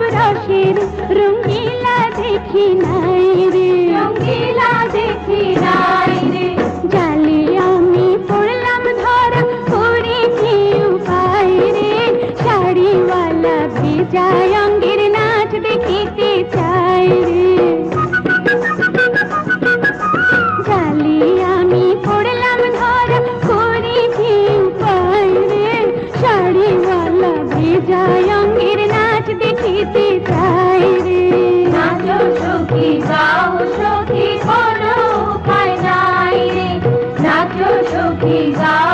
রসের রঙ্গিলা দেখি নাই রে। রঙ্গিলা দেখি নাই রে। জালে আমি পড়লাম ধরা পড়ে কেউ পায় রে? শাড়িওয়ালা ভেজায় অঙ্গের নাচ দেখিতে চাই রে। জালে আমি পড়লাম ধরা করে কেউ পায় রে? শাড়িওয়ালা ভেজায় He's out.